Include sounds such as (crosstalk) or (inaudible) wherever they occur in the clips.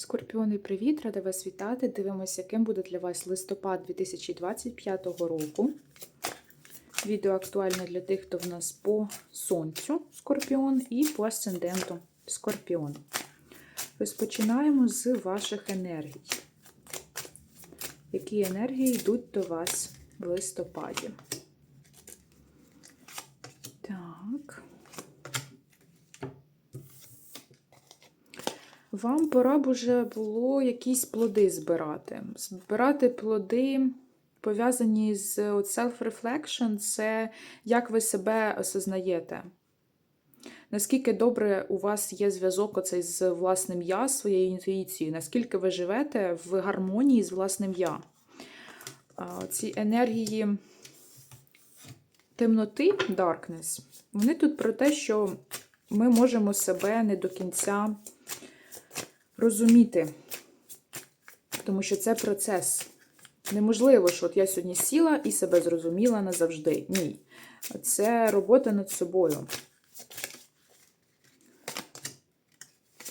Скорпіони, привіт! Рада вас вітати. Дивимося, яким буде для вас листопад 2025 року. Відео актуальне для тих, хто в нас по сонцю Скорпіон і по асценденту Скорпіон. Розпочинаємо з ваших енергій. Які енергії йдуть до вас в листопаді? Так. Вам пора б уже було якісь плоди збирати. Збирати плоди, пов'язані з self-reflection, це як ви себе осознаєте. Наскільки добре у вас є зв'язок оцей з власним я, своєю інтуїцією, наскільки ви живете в гармонії з власним я. Ці енергії темноти, darkness, вони тут про те, що ми можемо себе не до кінця розуміти, тому що це процес. Неможливо, що от я сьогодні сіла і себе зрозуміла назавжди. Ні. Це робота над собою.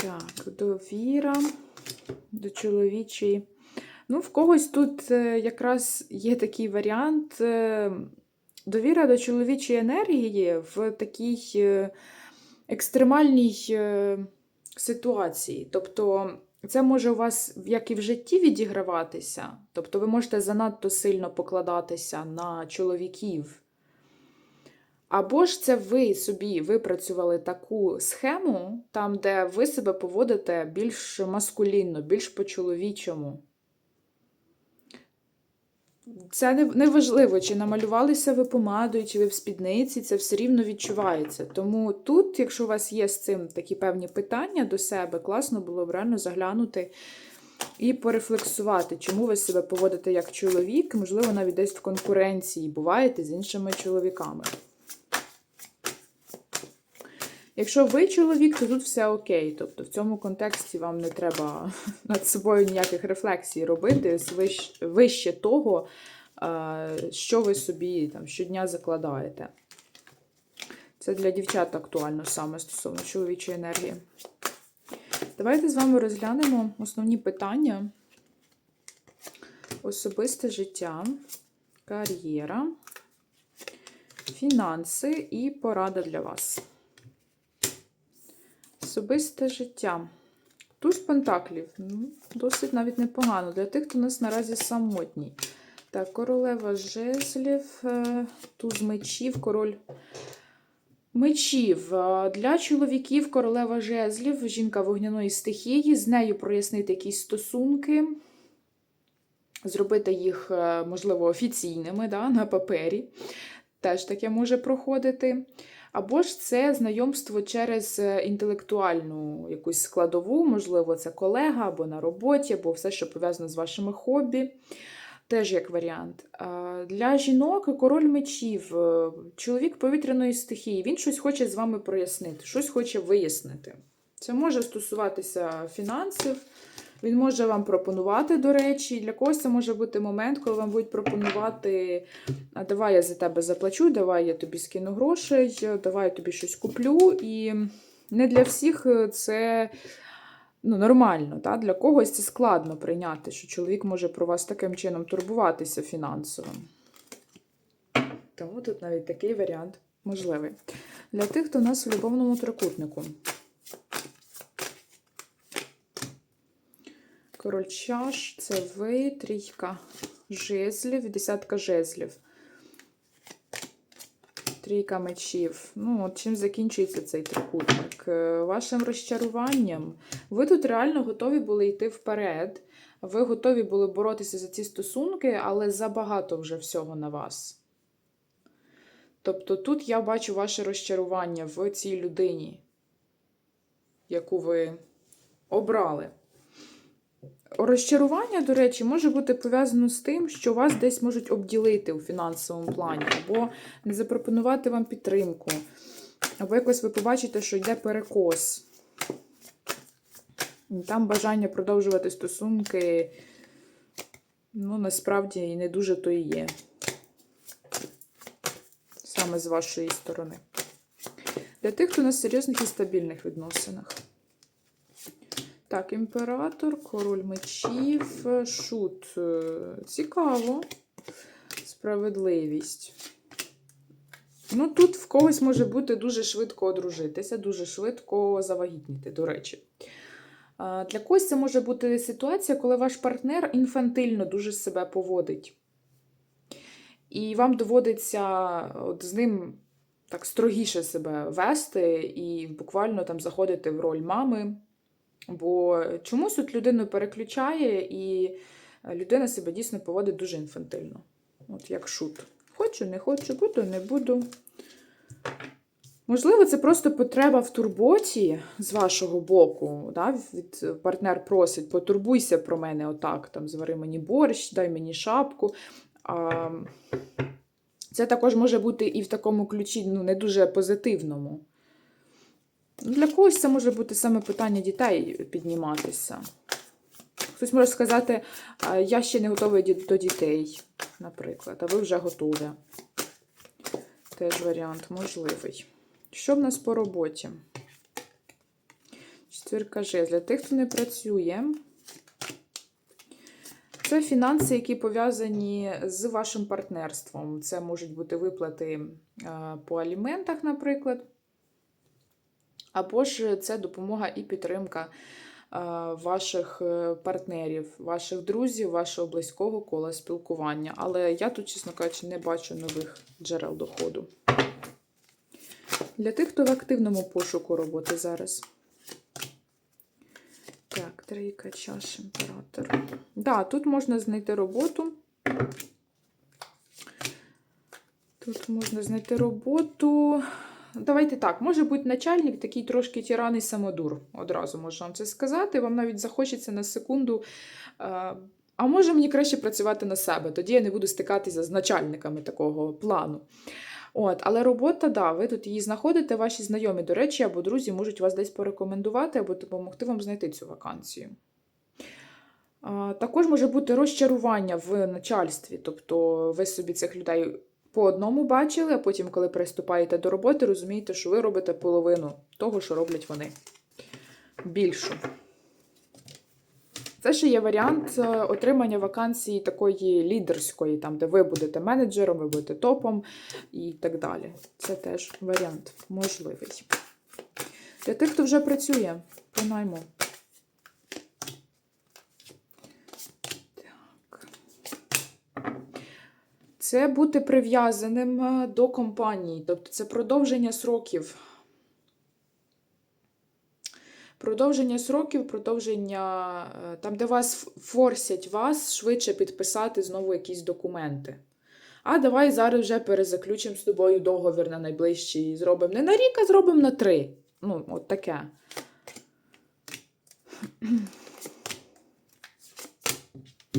Так, довіра до чоловічої. Ну, в когось тут е, якраз є такий варіант. е, Довіра до чоловічої енергії в такій е, екстремальній ситуації. Тобто, це може у вас, як і в житті, відіграватися. Тобто, ви можете занадто сильно покладатися на чоловіків. Або ж це ви собі випрацювали таку схему, там, де ви себе поводите більш маскулінно, більш по-чоловічому. Це не, не важливо, чи намалювалися ви помадою, чи ви в спідниці, це все рівно відчувається. Тому тут, якщо у вас є з цим такі певні питання до себе, класно було б реально заглянути і порефлексувати, чому ви себе поводите як чоловік, можливо, навіть десь в конкуренції буваєте з іншими чоловіками. Якщо ви чоловік, то тут все окей. Тобто в цьому контексті вам не треба (laughs) над собою ніяких рефлексій робити вище, того, що ви собі там щодня закладаєте. Це для дівчат актуально саме стосовно чоловічої енергії. Давайте з вами розглянемо основні питання: особисте життя, кар'єра, фінанси і порада для вас. Особисте життя. Туз пентаклів. Ну, Досить навіть непогано. Для тих, хто у нас наразі самотній. Так, королева жезлів, е, туз мечів, король мечів. Е, Для чоловіків королева жезлів, жінка вогняної стихії, з нею прояснити якісь стосунки, зробити їх, е, можливо, офіційними да, на папері. Теж таке може проходити. Або ж це знайомство через е, інтелектуальну якусь складову, можливо, це колега або на роботі, або все, що пов'язано з вашими хобі. Теж як варіант. Для жінок король мечів, е, чоловік повітряної стихії, він щось хоче з вами прояснити, щось хоче вияснити. Це може стосуватися фінансів, він може вам пропонувати, до речі, для когось це може бути момент, коли вам будуть пропонувати, давай я за тебе заплачу, давай я тобі скину грошей, давай я тобі щось куплю. І не для всіх це ну, нормально. Та? Для когось це складно прийняти, що чоловік може про вас таким чином турбуватися фінансово. Тому тут навіть такий варіант можливий. Для тих, хто у нас в любовному трикутнику. Король чаш, це ви, трійка жезлів, десятка жезлів. Трійка мечів. Ну, от чим закінчується цей трикутник? Е, Вашим розчаруванням. Ви тут реально готові були йти вперед. Ви готові були боротися за ці стосунки, але забагато вже всього на вас. Тобто тут я бачу ваше розчарування в цій людині, яку ви обрали. Розчарування, до речі, може бути пов'язано з тим, що вас десь можуть обділити у фінансовому плані, або не запропонувати вам підтримку, або якось ви побачите, що йде перекос. Там бажання продовжувати стосунки, ну, насправді, і не дуже то і є. Саме з вашої сторони. Для тих, хто на серйозних і стабільних відносинах. Так, імператор, король мечів, шут. Е, Цікаво. Справедливість. Ну, тут в когось може бути дуже швидко одружитися, дуже швидко завагітніти, до речі. Для когось це може бути ситуація, коли ваш партнер інфантильно дуже себе поводить. І вам доводиться от з ним так строгіше себе вести і буквально там заходити в роль мами. Бо чомусь от людину переключає, і людина себе дійсно поводить дуже інфантильно. От як шут. Хочу, не хочу, буду, не буду. Можливо, це просто потреба в турботі з вашого боку. Да? Від партнер просить, потурбуйся про мене отак, там, звари мені борщ, дай мені шапку. А, це також може бути і в такому ключі ну, не дуже позитивному. Для когось це може бути саме питання дітей підніматися. Хтось може сказати, я ще не готовий до дітей, наприклад, а ви вже готові. Теж варіант можливий. Що в нас по роботі? Четвірка жезлів. Для тих, хто не працює, це фінанси, які пов'язані з вашим партнерством. Це можуть бути виплати по аліментах, наприклад. Або ж це допомога і підтримка е, ваших е, партнерів, ваших друзів, вашого близького кола спілкування. Але я тут, чесно кажучи, не бачу нових джерел доходу. Для тих, хто в активному пошуку роботи зараз. Так, трійка чаш, імператор. Да, тут можна знайти роботу. Тут можна знайти роботу. Давайте так, може бути начальник такий трошки тиран і самодур. Одразу можу вам це сказати. Вам навіть захочеться на секунду. е, А може мені краще працювати на себе, тоді я не буду стикатися з начальниками такого плану. От, але робота, да, ви тут її знаходите, ваші знайомі, до речі, або друзі можуть вас десь порекомендувати або допомогти вам знайти цю вакансію. Також може бути розчарування в начальстві, тобто ви собі цих людей по одному бачили, а потім, коли приступаєте до роботи, розумієте, що ви робите половину того, що роблять вони. Більшу. Це ще є варіант е, отримання вакансії такої лідерської, там, де ви будете менеджером, ви будете топом і так далі. Це теж варіант можливий. Для тих, хто вже працює по найму. Це бути прив'язаним е, до компанії, тобто це продовження сроків. Продовження сроків, продовження е, там, де вас форсять вас швидше підписати знову якісь документи. А давай зараз вже перезаключимо з тобою договір на найближчий. Зробимо не на рік, а зробимо на три. Ну, от таке.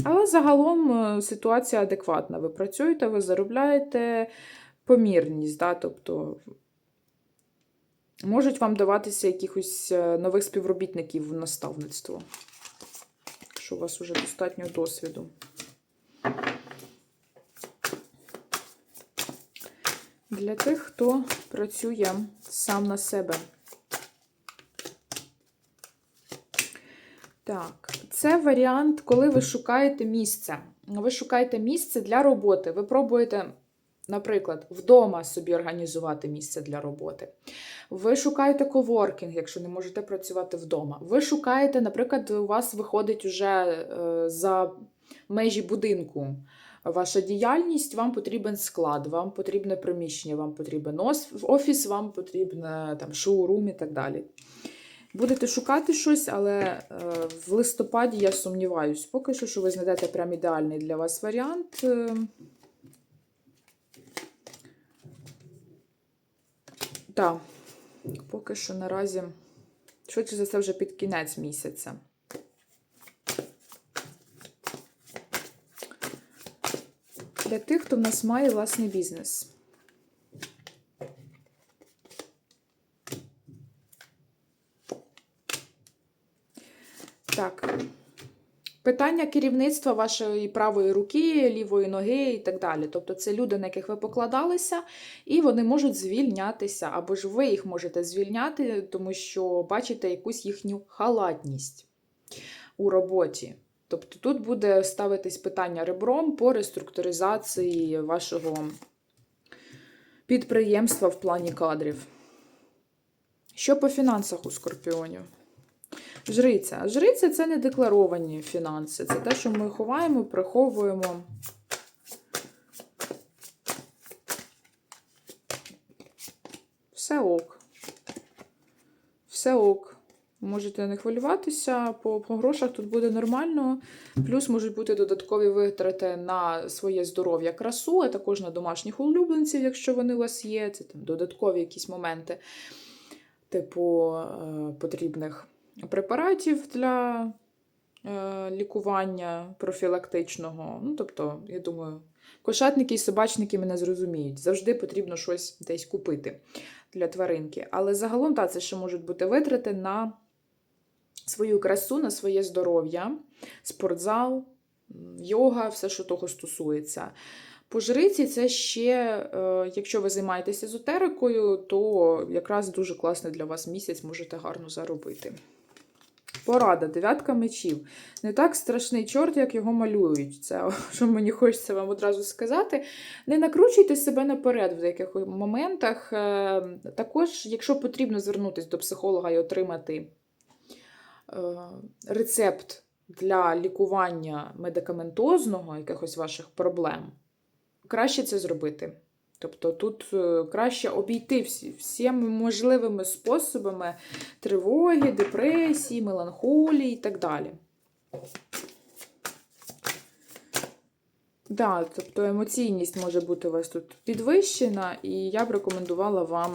Але загалом е, ситуація адекватна. Ви працюєте, ви заробляєте помірність, да? тобто можуть вам даватися якихось е, нових співробітників в наставництво, якщо у вас вже достатньо досвіду. Для тих, хто працює сам на себе. Так, це варіант, коли ви шукаєте місце. Ви шукаєте місце для роботи. Ви пробуєте, наприклад, вдома собі організувати місце для роботи. Ви шукаєте коворкінг, якщо не можете працювати вдома. Ви шукаєте, наприклад, у вас виходить уже е, за межі будинку. Ваша діяльність, вам потрібен склад, вам потрібне приміщення, вам потрібен офіс, вам потрібен там шоурум і так далі. Будете шукати щось, але е, в листопаді я сумніваюсь, поки що, що ви знайдете прям ідеальний для вас варіант. Е, Так, поки що наразі, швидше за все, вже під кінець місяця. Для тих, хто в нас має власний бізнес. Так. Питання керівництва вашої правої руки, лівої ноги і так далі. Тобто це люди, на яких ви покладалися, і вони можуть звільнятися, або ж ви їх можете звільняти, тому що бачите якусь їхню халатність. у роботі. Тобто тут буде ставитись питання ребром по реструктуризації вашого підприємства в плані кадрів. Що по фінансах у скорпіонів? Жриця. Жриця це не декларовані фінанси. Це те, що ми ховаємо, приховуємо. Все ок. Все ок. Можете не хвилюватися, по, по грошах тут буде нормально. Плюс можуть бути додаткові витрати на своє здоров'я, красу, а також на домашніх улюбленців, якщо вони у вас є. Це там додаткові якісь моменти, типу е, потрібних препаратів для е, лікування профілактичного. Ну, тобто, я думаю, кошатники і собачники мене зрозуміють. Завжди потрібно щось десь купити для тваринки. Але загалом, так, це ще можуть бути витрати на свою красу, на своє здоров'я, спортзал, йога, все, що того стосується. По жриці це ще, е, якщо ви займаєтеся езотерикою, то якраз дуже класний для вас місяць можете гарно заробити. Порада, дев'ятка мечів. Не так страшний чорт, як його малюють. Це (laughs) що мені хочеться вам одразу сказати. Не накручуйте себе наперед в деяких моментах. Е, Також, якщо потрібно звернутися до психолога і отримати е, рецепт для лікування медикаментозного якихось ваших проблем, краще це зробити. Тобто тут е, краще обійти всі, всіми можливими способами тривоги, депресії, меланхолії і так далі. Да, тобто емоційність може бути у вас тут підвищена, і я б рекомендувала вам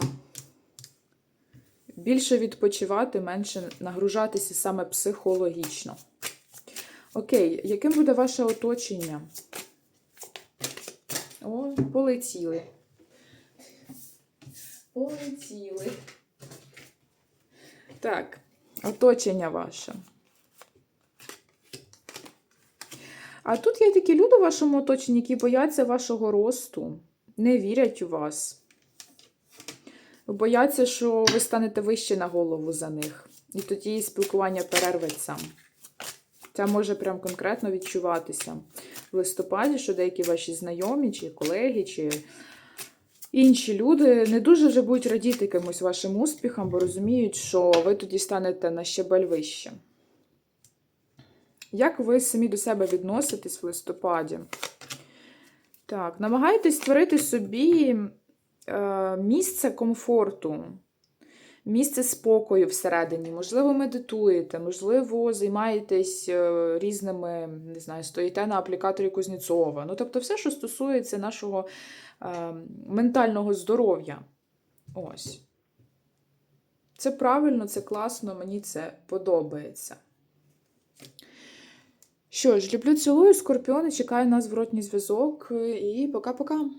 більше відпочивати, менше нагружатися саме психологічно. Окей, яким буде ваше оточення? О, полетіли. Полетіли. Так, оточення ваше. А тут є такі люди в вашому оточенні, які бояться вашого росту, не вірять у вас. Бояться, що ви станете вище на голову за них. І тоді спілкування перерветься. Це може прям конкретно відчуватися в листопаді, що деякі ваші знайомі, чи колеги, чи інші люди не дуже вже будуть радіти якимось вашим успіхам, бо розуміють, що ви тоді станете на щебель вище. Як ви самі до себе відноситесь в листопаді? Так, намагайтесь створити собі е, місце комфорту, місце спокою всередині. Можливо, медитуєте, можливо, займаєтесь е, різними, не знаю, стоїте на аплікаторі Кузнєцова. Ну, тобто, все, що стосується нашого ментального здоров'я. Ось. Це правильно, це класно, мені це подобається. Що ж, люблю, цілую, скорпіони, чекаю на зворотній зв'язок і пока-пока.